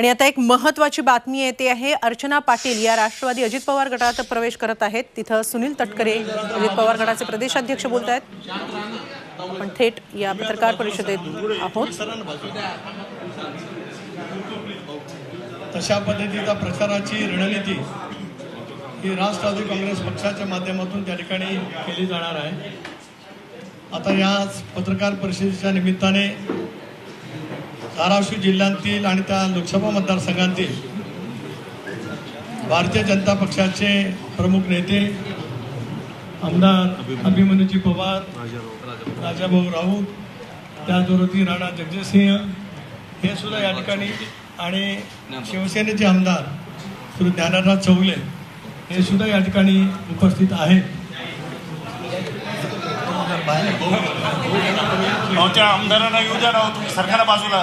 आणि आता एक महत्वाची बातमी येते आहे अर्चना पाटील या राष्ट्रवादी अजित पवार गटात प्रवेश करत आहेत. तिथं सुनील तटकरे अजित पवार गटाचे प्रदेशाध्यक्ष बोलत आहेत आपण थेट या पत्रकार परिषदेत आहोत. तशा पद्धतीचा प्रचाराची रणनीती ही राष्ट्रवादी काँग्रेस पक्षाच्या माध्यमातून त्या ठिकाणी केली जाणार आहे. आता या पत्रकार परिषदेच्या निमित्ताने धाराशिव जिल्ह्यातील आणि त्या लोकसभा मतदारसंघातील भारतीय जनता पक्षाचे प्रमुख नेते आमदार अभिमन्यूजी पवार राजाभाऊ राऊत त्याचबरोबर राणा जगजितसिंह हे सुद्धा या ठिकाणी आणि शिवसेनेचे आमदार श्री ज्ञानराज चौगले हे सुद्धा या ठिकाणी उपस्थित आहेत. आमदारांना येऊ द्या राव तुम्ही सरकारला बाजूला.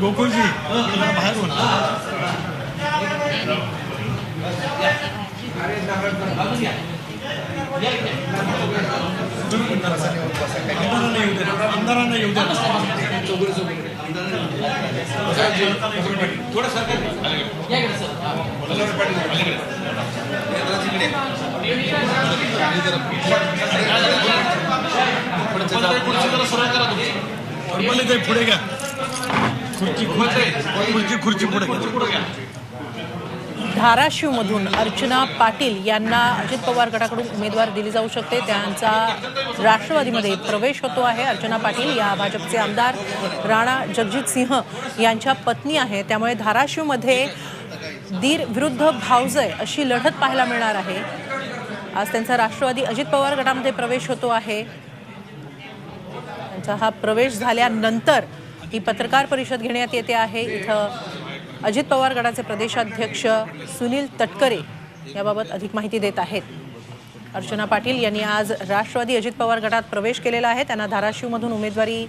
गोकुळजी. बाहेर बोला आमदारांना येऊ द्या आमदारांना येऊ द्या फॉर्मली ते पुढे घ्या खुर्ची खुर्ची पुढे. धाराशिवमधून अर्चना पाटील यांना अजित पवार गटाकडून उमेदवार दिली जाऊ शकते. त्यांचा राष्ट्रवादीमध्ये प्रवेश होतो आहे. अर्चना पाटील या भाजपचे आमदार. राणा जगजित सिंह यांच्या पत्नी आहे. त्यामुळे धाराशिवमध्ये दीर विरुद्ध भावजय अशी लढत पाहायला मिळणार आहे. आज त्यांचा राष्ट्रवादी अजित पवार गटामध्ये प्रवेश होतो आहे. त्यांचा हा प्रवेश झाल्यानंतर ही पत्रकार परिषद घेण्यात येते आहे. इथं अजित पवार गटाचे प्रदेशाध्यक्ष सुनील तटकरे याबाबत अधिक माहिती देत आहेत. अर्चना पाटील यांनी आज राष्ट्रवादी अजित पवार गटात प्रवेश केलेला आहे. त्यांना धाराशिवमधून उमेदवारी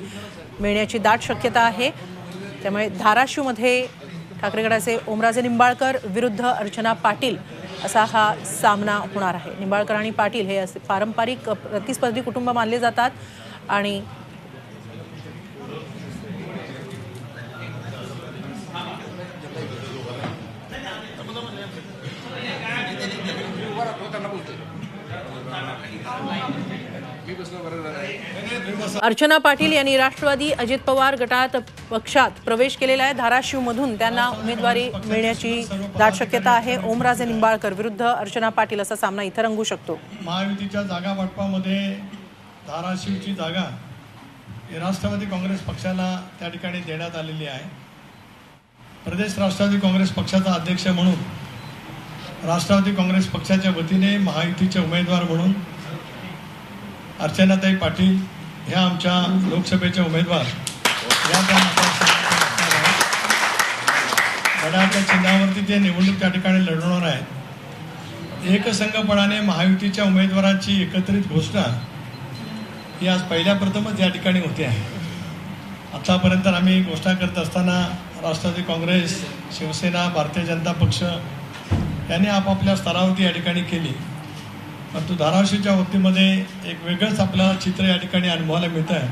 मिळण्याची दाट शक्यता आहे. त्यामुळे धाराशिवमध्ये ठाकरे गटाचे ओमराजे निंबाळकर विरुद्ध अर्चना पाटील असा हा सामना होणार आहे. निंबाळकर आणि पाटील हे असे पारंपरिक प्रतिस्पर्धी कुटुंब मानले जातात आणि अर्चना पाटील यांनी राष्ट्रवादी अजित पवार गटात पक्षात प्रवेश केलेला आहे. धाराशिवमधून त्यांना उमेदवारी मिळण्याची दाट शक्यता आहे. ओमराजे निंबाळकर विरुद्ध अर्चना पाटील असा सामना इथं रंगू शकतो. महायुतीच्या जागा वाटपामध्ये धाराशिवची जागा राष्ट्रवादी काँग्रेस पक्षाला त्या ठिकाणी देण्यात आलेली आहे. प्रदेश राष्ट्रवादी काँग्रेस पक्षाचा अध्यक्ष म्हणून राष्ट्रवादी काँग्रेस पक्षाच्या वतीने महायुतीचे उमेदवार म्हणून अर्चनाताई पाटील ह्या आमच्या लोकसभेचे उमेदवार. या त्या चिन्हावरती ते निवडणूक त्या ठिकाणी लढवणार आहेत. एकसंघपणाने महायुतीच्या उमेदवारांची एकत्रित घोषणा ही आज पहिल्या प्रथमच या ठिकाणी होते आहे. आतापर्यंत आम्ही घोषणा करत असताना राष्ट्रवादी काँग्रेस शिवसेना भारतीय जनता पक्ष त्याने आपापल्या स्तरावरती या ठिकाणी केली. परंतु धाराशिवच्या वतीमध्ये एक वेगळंच आपलं चित्र या ठिकाणी अनुभवायला मिळतं आहे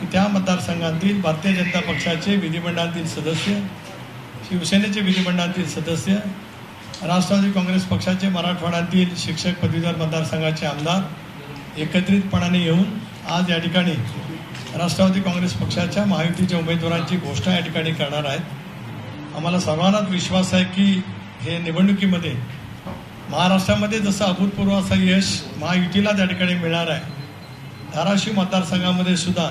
की त्या मतदारसंघातील भारतीय जनता पक्षाचे विधिमंडळातील सदस्य शिवसेनेचे विधिमंडळातील सदस्य राष्ट्रवादी काँग्रेस पक्षाचे मराठवाड्यातील शिक्षक पदवीधर मतदारसंघाचे आमदार एकत्रितपणाने येऊन आज या ठिकाणी राष्ट्रवादी काँग्रेस पक्षाच्या महायुतीच्या उमेदवारांची घोषणा या ठिकाणी करणार आहेत. आम्हाला सर्वांनाच विश्वास आहे की हे निवडणुकीमध्ये महाराष्ट्रामध्ये जसं अभूतपूर्व असं यश महायुतीला त्या ठिकाणी मिळणार आहे. धाराशिव मतदारसंघामध्ये सुद्धा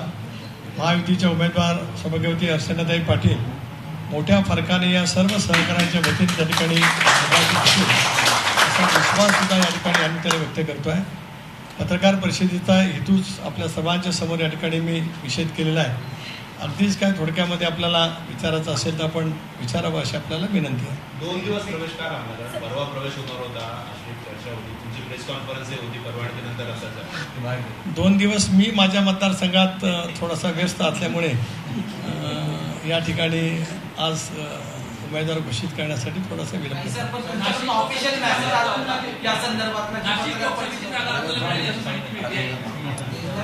महायुतीचे उमेदवार सभागवती अर्चनाताई पाटील मोठ्या फरकाने या सर्व सहकाऱ्यांच्या वतीने त्या ठिकाणी असा विश्वास सुद्धा या ठिकाणी आम्ही त्याला व्यक्त करतो आहे पत्रकार परिषदेचा हेतूच आपल्या सर्वांच्या समोर या ठिकाणी मी निषेध केलेला आहे. अगदीच काय थोडक्यामध्ये आपल्याला विचारायचं असेल तर आपण विचारावं अशी आपल्याला विनंती आहे. दोन दिवस प्रवेश का राहणार परवा प्रवेश होणार होता चर्चा होती. तुमची प्रेस कॉन्फरन्स होती परवा दोन दिवस मी माझ्या मतदारसंघात थोडासा व्यस्त असल्यामुळे या ठिकाणी आज उमेदवार घोषित करण्यासाठी थोडासा विलंब झाला. ऑफिशियल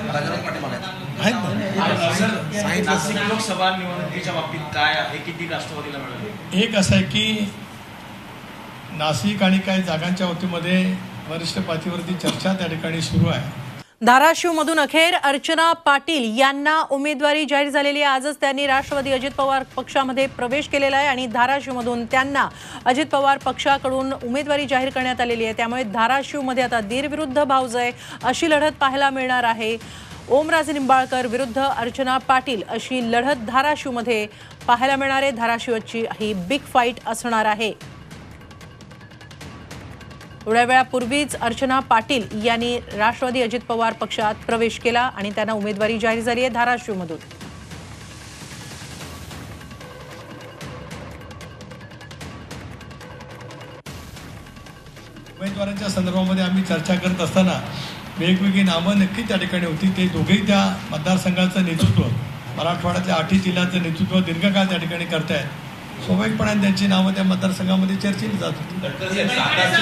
आहेत ना? नाशिक लोकसभा निवडणुकीच्या बाबतीत काय आहे? किती राष्ट्रवादीला मिळाले? एक असं आहे की नाशिक आणि काही जागांच्या वतीमध्ये वरिष्ठ पातळीवरती चर्चा त्या ठिकाणी सुरू आहे. धाराशिवमधून अखेर अर्चना पाटील यांना उमेदवारी जाहीर झालेली आहे. आजच त्यांनी राष्ट्रवादी अजित पवार पक्षामध्ये प्रवेश केलेला आहे आणि धाराशिवमधून त्यांना अजित पवार पक्षाकडून उमेदवारी जाहीर करण्यात आलेली आहे. त्यामुळे धाराशिवमध्ये आता दीर विरुद्ध भावजय अशी लढत पाहायला मिळणार आहे. ओमराजे निंबाळकर विरुद्ध अर्चना पाटील अशी लढत धाराशिवमध्ये पाहायला मिळणार आहे. धाराशिवची ही बिग फाईट असणार आहे. थोड्या वेळापूर्वीच अर्चना पाटील यांनी राष्ट्रवादी अजित पवार पक्षात प्रवेश केला आणि त्यांना उमेदवारी जाहीर झाली आहे धाराशिवमधून. उमेदवारांच्या संदर्भामध्ये आम्ही चर्चा करत असताना वेगवेगळी नावं नक्की त्या ठिकाणी होती. ते दोघेही त्या मतदारसंघाचं नेतृत्व मराठवाड्यातल्या आठी जिल्ह्याचं नेतृत्व दीर्घकाळ त्या ठिकाणी करतायत. स्वाभाविकपणे त्यांची नावं त्या मतदारसंघामध्ये चर्चेली जात होती.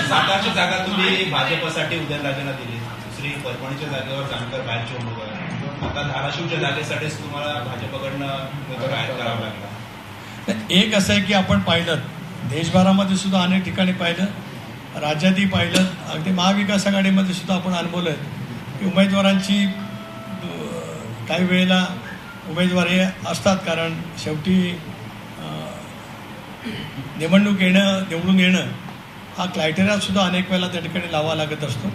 सातारची जागा तुम्ही भाजपसाठी उदयनराजेंना दिली. दुसरी परभणीच्या जागेवर जानकर बाहेरचे उमेदवार आता धाराशिवच्या जागेसाठीच तुम्हाला भाजपकडनं उमेदवार ऍड करावा लागला. एक असं आहे की आपण पाहिलं देशभरामध्ये सुद्धा अनेक ठिकाणी पाहिलं राज्यातही पाहिलं अगदी महाविकास आघाडीमध्ये सुद्धा आपण अनुभवलं की उमेदवारांची काही वेळेला उमेदवार हे असतात. कारण शेवटी निवडणूक येणं निवडून येणं हा क्रायटेरियासुद्धा अनेक वेळेला त्या ठिकाणी लावा लागत असतो.